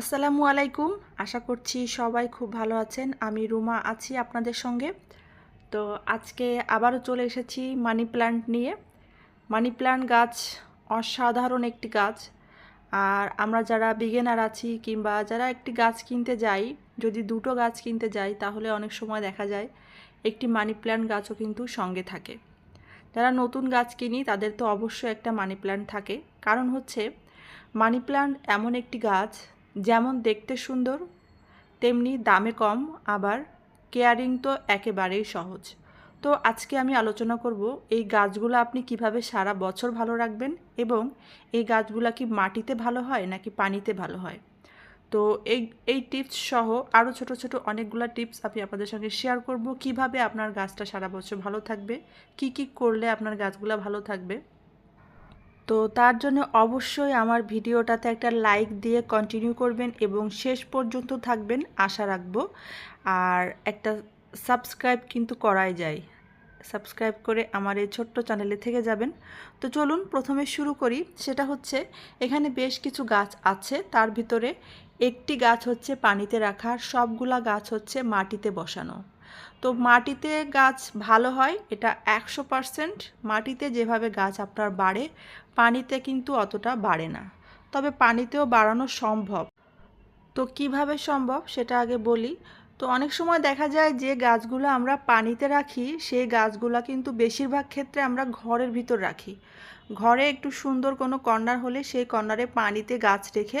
আসসালামু আলাইকুম। আশা করছি সবাই খুব ভালো আছেন। আমি রুমা আছি আপনাদের সঙ্গে। তো আজকে আবারও চলে এসেছি মানি প্ল্যান্ট নিয়ে। মানি প্ল্যান্ট গাছ অসাধারণ একটি গাছ। আর আমরা যারা বিগেনার আছি কিংবা যারা একটি গাছ কিনতে যাই, যদি দুটো গাছ কিনতে যাই, তাহলে অনেক সময় দেখা যায় একটি মানি প্ল্যান্ট গাছও কিন্তু সঙ্গে থাকে। যারা নতুন গাছ কিনি, তাদের তো অবশ্যই একটা মানি প্ল্যান্ট থাকে। কারণ হচ্ছে মানি প্ল্যান্ট এমন একটি গাছ যেমন দেখতে সুন্দর, তেমনি দামে কম, আবার কেয়ারিং তো একেবারেই সহজ। তো আজকে আমি আলোচনা করব এই গাছগুলো আপনি কীভাবে সারা বছর ভালো রাখবেন এবং এই গাছগুলো কি মাটিতে ভালো হয় নাকি পানিতে ভালো হয়? তো এই এই টিপস সহ আরও ছোট ছোট অনেকগুলো টিপস আমি আপনাদের সঙ্গে শেয়ার করব। কীভাবে আপনার গাছটা সারা বছর ভালো থাকবে? কি কি করলে আপনার গাছগুলো ভালো থাকবে? তো তার জন্য অবশ্যই আমার ভিডিওটাতে একটা লাইক দিয়ে কন্টিনিউ করবেন এবং শেষ পর্যন্ত থাকবেন আশা রাখব। আর একটা সাবস্ক্রাইব কিন্তু করাই যায়। সাবস্ক্রাইব করে আমার এই ছোট্ট চ্যানেলে থেকে যাবেন। তো চলুন প্রথমে শুরু করি। সেটা হচ্ছে, এখানে বেশ কিছু গাছ আছে। তার ভিতরে একটি গাছ হচ্ছে পানিতে রাখা। সবগুলা গাছ হচ্ছে মাটিতে বসানো। তো মাটিতে গাছ ভালো হয়, এটা একশো পারসেন্ট মাটিতে যেভাবে গাছ আপনার বাড়ে, পানিতে কিন্তু অতটা বাড়ে না। তবে পানিতেও বাড়ানো সম্ভব। তো কীভাবে সম্ভব সেটা আগে বলি। তো অনেক সময় দেখা যায় যে গাছগুলো আমরা পানিতে রাখি, সেই গাছগুলো কিন্তু বেশিরভাগ ক্ষেত্রে আমরা ঘরের ভিতর রাখি। ঘরে একটু সুন্দর কোনো কর্নার হলে সেই কর্নারে পানিতে গাছ রেখে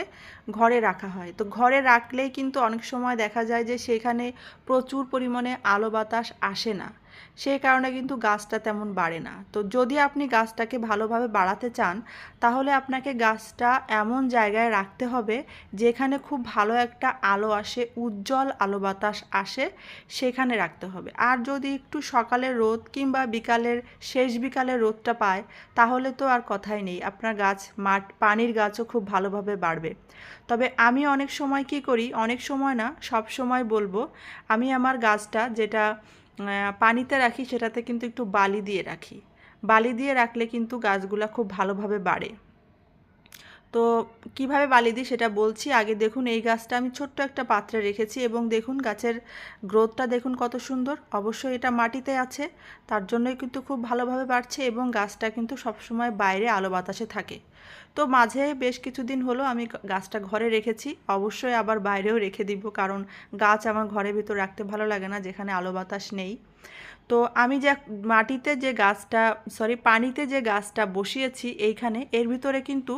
ঘরে রাখা হয়। তো ঘরে রাখলেই কিন্তু অনেক সময় দেখা যায় যে সেখানে প্রচুর পরিমাণে আলো বাতাস আসে না। সেই কারণে কিন্তু গাছটা তেমন বাড়ে না। তো যদি আপনি গাছটাকে ভালোভাবে বাড়াতে চান, তাহলে আপনাকে গাছটা এমন জায়গায় রাখতে হবে, যেখানে খুব ভালো একটা আলো আসে, উজ্জ্বল আলো বাতাস আসে, সেখানে রাখতে হবে। আর যদি একটু সকালের রোদ কিংবা বিকালের, শেষ বিকালের রোদটা পায়, তাহলে তো আর কথাই নেই। আপনার গাছ মাঠ, পানির গাছও খুব ভালোভাবে বাড়বে। তবে আমি অনেক সময় কি করি, অনেক সময় না, সব সময় বলব, আমি আমার গাছটা যেটা পানিতে রাখি, সেটাতে কিন্তু একটু বালি দিয়ে রাখি। বালি দিয়ে রাখলে কিন্তু গাছগুলো খুব ভালোভাবে বাড়ে। তো কীভাবে বালি দিই সেটা বলছি। আগে দেখুন এই গাছটা আমি ছোট্ট একটা পাত্রে রেখেছি এবং দেখুন গাছের গ্রোথটা দেখুন কত সুন্দর। অবশ্যই এটা মাটিতে আছে, তার জন্যই কিন্তু খুব ভালোভাবে বাড়ছে এবং গাছটা কিন্তু সবসময় বাইরে আলো বাতাসে থাকে। তো মাঝে বেশ কিছুদিন হলো আমি গাছটা ঘরে রেখেছি, অবশ্যই আবার বাইরেও রেখে দিব কারণ গাছ আমার ঘরের ভিতর রাখতে ভালো লাগে না যেখানে আলো বাতাস নেই। তো আমি যে মাটিতে যে গাছটা, সরি পানিতে যে গাছটা বসিয়েছি এইখানে, এর ভিতরে কিন্তু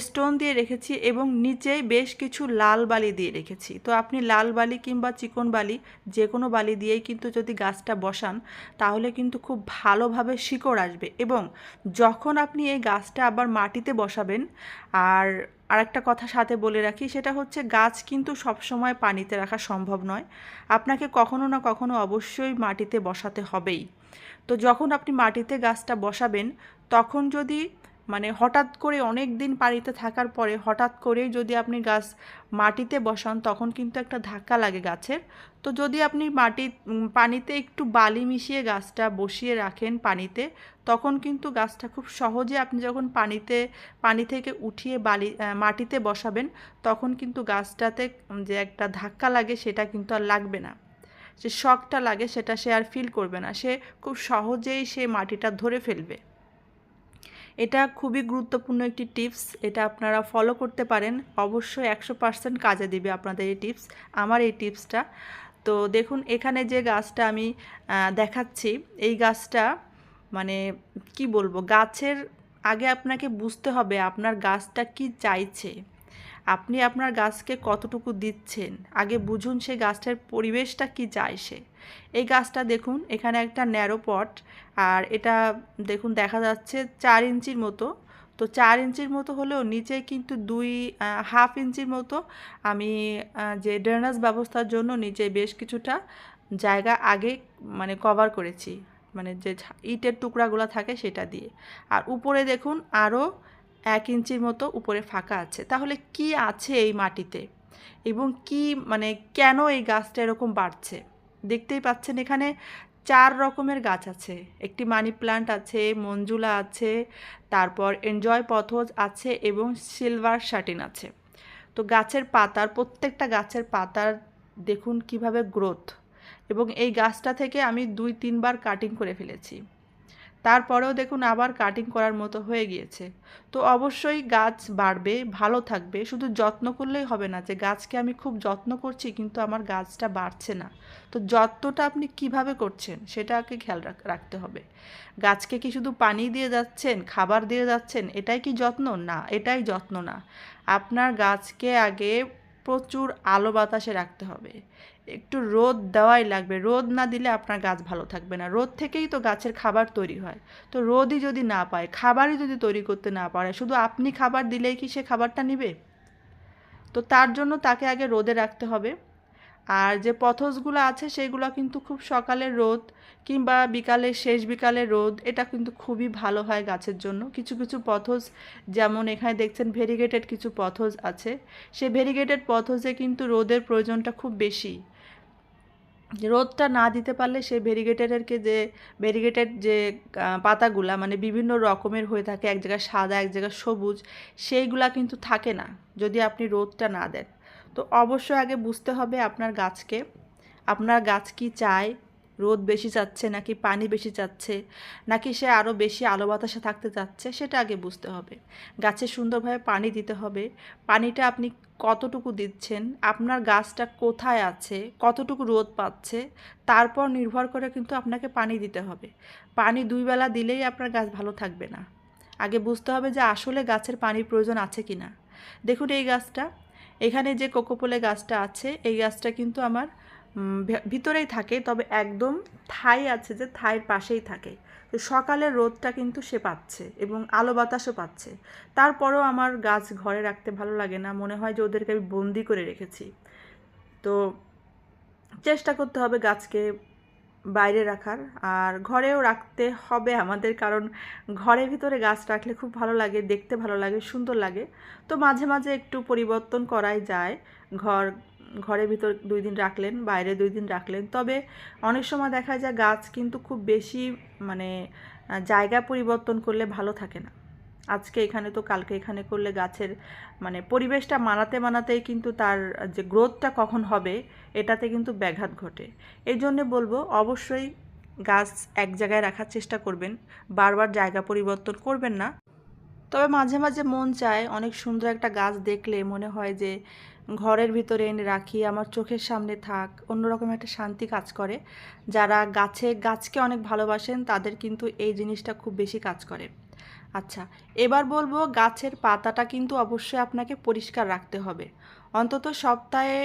স্টোন দিয়ে রেখেছি এবং নিচে বেশ কিছু লাল বালি দিয়ে রেখেছি। তো আপনি লাল বালি কিংবা চিকন বালি যে কোনো বালি দিয়েই কিন্তু যদি গাছটা বসান, তাহলে কিন্তু খুব ভালোভাবে শিকড় আসবে এবং যখন আপনি এই গাছটা আবার মাটিতে বসাবেন, আর আরেকটা কথা সাথে বলে রাখি, সেটা হচ্ছে গাছ কিন্তু সবসময় পানিতে রাখা সম্ভব নয়। আপনাকে কখনো না কখনো অবশ্যই মাটিতে বসাতে হবেই। তো যখন আপনি মাটিতে গাছটা বসাবেন, তখন যদি মানে হঠাৎ করে অনেক দিন পানিতে থাকার পরে হঠাৎ করেই যদি আপনি গাছ মাটিতে বসান, তখন কিন্তু একটা ধাক্কা লাগে গাছের। তো যদি আপনি মাটি পানিতে একটু বালি মিশিয়ে গাছটা বসিয়ে রাখেন পানিতে, তখন কিন্তু গাছটা খুব সহজে আপনি যখন পানিতে, পানি থেকে উঠিয়ে বালি মাটিতে বসাবেন, তখন কিন্তু গাছটাতে যে একটা ধাক্কা লাগে সেটা কিন্তু আর লাগবে না। যে শখটা লাগে সেটা সে আর ফিল করবে না। সে খুব সহজেই সে মাটিটা ধরে ফেলবে। এটা খুবই গুরুত্বপূর্ণ একটি টিপস, এটা আপনারা ফলো করতে পারেন। অবশ্যই একশো পার্সেন্ট কাজে দেবে আপনাদের এই টিপস, আমার এই টিপসটা। তো দেখুন, এখানে যে গাছটা আমি দেখাচ্ছি, এই গাছটা মানে কি বলব, গাছের আগে আপনাকে বুঝতে হবে আপনার গাছটা কি চাইছে। আপনি আপনার গাছকে কতটুকু দিচ্ছেন? আগে বুঝুন সে গাছটার পরিবেশটা কি চায় সে। এই গাছটা দেখুন, এখানে একটা ন্যারো পট, আর এটা দেখুন দেখা যাচ্ছে চার ইঞ্চির মতো। তো চার ইঞ্চির মতো হলেও নিচে কিন্তু দুই হাফ ইঞ্চির মতো আমি যে ড্রেনেজ ব্যবস্থার জন্য নিচে বেশ কিছুটা জায়গা আগে মানে কভার করেছি। মানে যে ইটের টুকরাগুলো থাকে সেটা দিয়ে। আর উপরে দেখুন আরও এক ইঞ্চির মতো উপরে ফাঁকা আছে। তাহলে কি আছে এই মাটিতে? এবং কি মানে কেন এই গাছটা এরকম বাড়ছে? দেখতেই পাচ্ছেন এখানে চার রকমের গাছ আছে। একটি মানি প্লান্ট আছে, মঞ্জুলা আছে, তারপর এনজয় পথজ আছে এবং সিলভার শাটিন আছে। তো গাছের পাতার, প্রত্যেকটা গাছের পাতার দেখুন কীভাবে গ্রোথ। এবং এই গাছটা থেকে আমি দুই, তিনবার কাটিং করে ফেলেছি। তারপরেও দেখুন আবার কাটিং করার মতো হয়ে গিয়েছে। তো অবশ্যই গাছ বাড়বে, ভালো থাকবে, শুধু যত্ন করলেই হবে না যে গাছকে আমি খুব যত্ন করছি কিন্তু আমার গাছটা বাড়ছে না। তো যত্নটা আপনি কীভাবে করছেন সেটাকে খেয়াল রাখ- রাখতে হবে। গাছকে কি শুধু পানি দিয়ে যাচ্ছেন, খাবার দিয়ে যাচ্ছেন, এটাই কি যত্ন? না, এটাই যত্ন না। আপনার গাছকে আগে প্রচুর আলো বাতাসে রাখতে হবে। একটু রোদ দেওয়াই লাগবে। রোদ না দিলে আপনার গাছ ভালো থাকবে না। রোদ থেকেই তো গাছের খাবার তৈরি হয়। তো রোদই যদি না পায়, খাবারই যদি তৈরি করতে না পারে, শুধু আপনি খাবার দিলেই কি সে খাবারটা নিবে? তো তার জন্য তাকে আগে রোদে রাখতে হবে। আর যে পথসগুলো আছে সেগুলো কিন্তু খুব সকালের রোদ কিংবা বিকালের শেষ বিকালের রোদ, এটা কিন্তু খুবই ভালো হয় গাছের জন্য। কিছু কিছু পথস, যেমন এখানে দেখছেন ভেরিগেটেড কিছু পথস আছে। সে ভেরিগেটেড পথসে কিন্তু রোদের প্রয়োজনটা খুব বেশি। রোদটা না দিতে পারলে সেই ভেরিগেটেডেরকে যে ভেরিগেটেড যে পাতাগুলা মানে বিভিন্ন রকমের হয়ে থাকে, এক জায়গায় সাদা, এক জায়গায় সবুজ, সেইগুলা কিন্তু থাকে না, যদি আপনি রোদটা না দেন। তো অবশ্যই আগে বুঝতে হবে আপনার গাছকে। আপনার গাছ কি চায়? রোদ বেশি চাচ্ছে নাকি পানি বেশি চাচ্ছে? নাকি সে আরও বেশি আলো বাতাসে থাকতে চাচ্ছে? সেটা আগে বুঝতে হবে। গাছে সুন্দরভাবে পানি দিতে হবে। পানিটা আপনি কতটুকু দিচ্ছেন? আপনার গাছটা কোথায় আছে? কতটুকু রোদ পাচ্ছে? তারপর নির্ভর করে কিন্তু আপনাকে পানি দিতে হবে। পানি দুই বেলা দিলেই আপনার গাছ ভালো থাকবে না। আগে বুঝতে হবে যে আসলে গাছের পানির প্রয়োজন আছে কি না দেখুন এই গাছটা। এখানে যে কোকোপোলে গাছটা আছে, এই গাছটা কিন্তু আমার ভিতরেই থাকে, তবে একদম থাই আছে যে থাইয়ের পাশেই থাকে। তো সকালের রোদটা কিন্তু সে পাচ্ছে এবং আলো বাতাসও পাচ্ছে। তারপরেও আমার গাছ ঘরে রাখতে ভালো লাগে না, মনে হয় যে ওদেরকে আমি বন্দি করে রেখেছি। তো চেষ্টা করতে হবে গাছকে বাইরে রাখার। আর ঘরেও রাখতে হবে আমাদের, কারণ ঘরের ভিতরে গাছ রাখলে খুব ভালো লাগে, দেখতে ভালো লাগে, সুন্দর লাগে। তো মাঝে মাঝে একটু পরিবর্তন করাই যায়। ঘর, ঘরের ভিতর দুই দিন রাখলেন, বাইরে দুই দিন রাখলেন। তবে অনেক সময় দেখা যায় গাছ কিন্তু খুব বেশি মানে জায়গা পরিবর্তন করলে ভালো থাকে না। আজকে এখানে তো, কালকে এখানে করলে গাছের মানে পরিবেশটা মানাতে মানাতেই কিন্তু তার যে গ্রোথটা কখন হবে, এটাতে কিন্তু ব্যাঘাত ঘটে। এই জন্যে বলব, অবশ্যই গাছ এক জায়গায় রাখার চেষ্টা করবেন, বারবার জায়গা পরিবর্তন করবেন না। তবে মাঝে মাঝে মন চায়, অনেক সুন্দর একটা গাছ দেখলে মনে হয় যে ঘরের ভিতরে এনে রাখি, আমার চোখের সামনে থাক, অন্যরকম একটা শান্তি কাজ করে। যারা গাছে, গাছকে অনেক ভালোবাসেন, তাদের কিন্তু এই জিনিসটা খুব বেশি কাজ করে। আচ্ছা এবার বলব গাছের পাতাটা কিন্তু অবশ্যই আপনাকে পরিষ্কার রাখতে হবে। অন্তত সপ্তাহে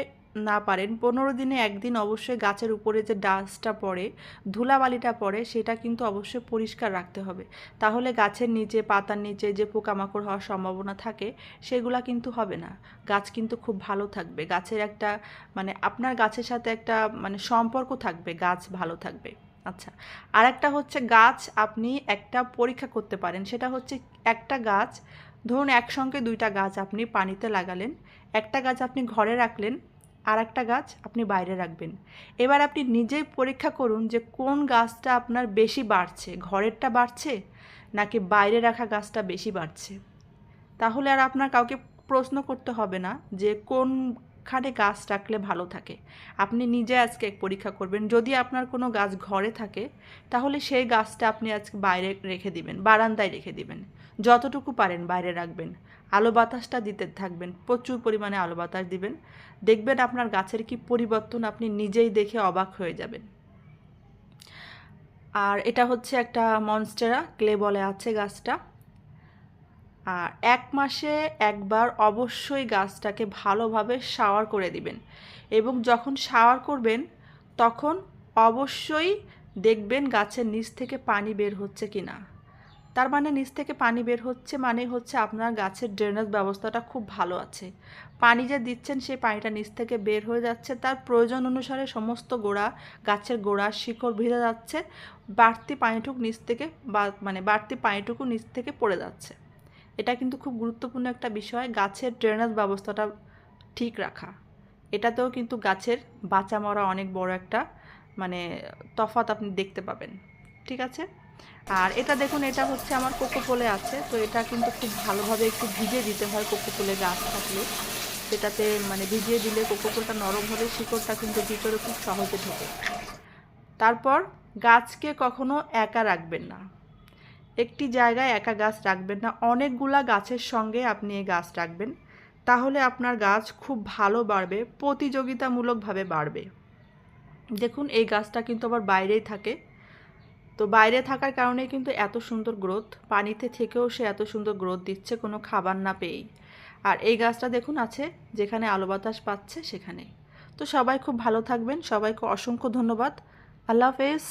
না পারেন, পনেরো দিনে একদিন অবশ্যই গাছের উপরে যে ডাস্টটা পড়ে, ধুলাবালিটা পড়ে, সেটা কিন্তু অবশ্যই পরিষ্কার রাখতে হবে। তাহলে গাছের নিচে, পাতার নিচে যে পোকামাকড় হওয়ার সম্ভাবনা থাকে, সেগুলা কিন্তু হবে না। গাছ কিন্তু খুব ভালো থাকবে। গাছের একটা মানে আপনার গাছের সাথে একটা মানে সম্পর্ক থাকবে, গাছ ভালো থাকবে। আচ্ছা আর একটা হচ্ছে গাছ আপনি একটা পরীক্ষা করতে পারেন। সেটা হচ্ছে একটা গাছ, ধরুন একসঙ্গে দুইটা গাছ আপনি পানিতে লাগালেন, একটা গাছ আপনি ঘরে রাখলেন আর একটা গাছ আপনি বাইরে রাখবেন। এবার আপনি নিজেই পরীক্ষা করুন যে কোন গাছটা আপনার বেশি বাড়ছে, ঘরেরটা বাড়ছে নাকি বাইরে রাখা গাছটা বেশি বাড়ছে। তাহলে আর আপনার কাউকে প্রশ্ন করতে হবে না যে কোনখানে গাছ রাখলে ভালো থাকে। আপনি নিজে আজকে পরীক্ষা করবেন। যদি আপনার কোনো গাছ ঘরে থাকে, তাহলে সেই গাছটা আপনি আজকে বাইরে রেখে দিবেন, বারান্দায় রেখে দিবেন। যতটুকু পারেন বাইরে রাখবেন। আলো বাতাসটা দিতে থাকবেন, প্রচুর পরিমাণে আলো বাতাস দিবেন। দেখবেন আপনার গাছের কি পরিবর্তন আপনি নিজেই দেখে অবাক হয়ে যাবেন। আর এটা হচ্ছে একটা মনস্টেরা, ক্লে বলে আছে গাছটা। আর এক মাসে একবার অবশ্যই গাছটাকে ভালোভাবে শাওয়ার করে দিবেন। এবং যখন শাওয়ার করবেন, তখন অবশ্যই দেখবেন গাছের নিচ থেকে পানি বের হচ্ছে কি না তার মানে নিচ থেকে পানি বের হচ্ছে মানে হচ্ছে আপনার গাছের ড্রেনেজ ব্যবস্থাটা খুব ভালো আছে। পানি যে দিচ্ছেন, সেই পানিটা নিচ থেকে বের হয়ে যাচ্ছে। তার প্রয়োজন অনুসারে সমস্ত গোড়া, গাছের গোড়া শিকড় ভিজে যাচ্ছে, বাড়তি পানিটুকু নিচ থেকে বা মানে বাড়তি পানিটুকু নিচ থেকে পড়ে যাচ্ছে। এটা কিন্তু খুব গুরুত্বপূর্ণ একটা বিষয়, গাছের ড্রেনেজ ব্যবস্থাটা ঠিক রাখা। এটাতেও কিন্তু গাছের বাঁচা মরা অনেক বড় একটা মানে তফাৎ আপনি দেখতে পাবেন। ঠিক আছে? আর এটা দেখুন, এটা হচ্ছে আমার কোকো পোলে আছে, তো এটা কিন্তু খুব ভালোভাবে একটু ভিজে দিতে হয় কোকো পোলে গাছ থাকলে। সেটাতে মানে ভিজিয়ে দিলে কোকোকোলটা নরম হলে শিকড়টা কিন্তু ভিতরে খুব সহজে ঢোকে। তারপর গাছকে কখনো একা রাখবেন না। একটি জায়গায় একা গাছ রাখবেন না, অনেকগুলা গাছের সঙ্গে আপনি এই গাছ রাখবেন। তাহলে আপনার গাছ খুব ভালো বাড়বে, প্রতিযোগিতামূলকভাবে বাড়বে। দেখুন, এই গাছটা কিন্তু আবার বাইরেই থাকে। তো বাইরে থাকার কারণে কিন্তু এত সুন্দর গ্রোথ, পানিতে থেকেও সে এত সুন্দর গ্রোথ দিচ্ছে, কোনো খাবার না পেয়েই। আর এই গাছটা দেখুন আছে, যেখানে আলো বাতাস পাচ্ছে সেখানে তো সবাই খুব ভালো থাকবেন, সবাইকে অসংখ্য ধন্যবাদ। আল্লাহ হাফেজ।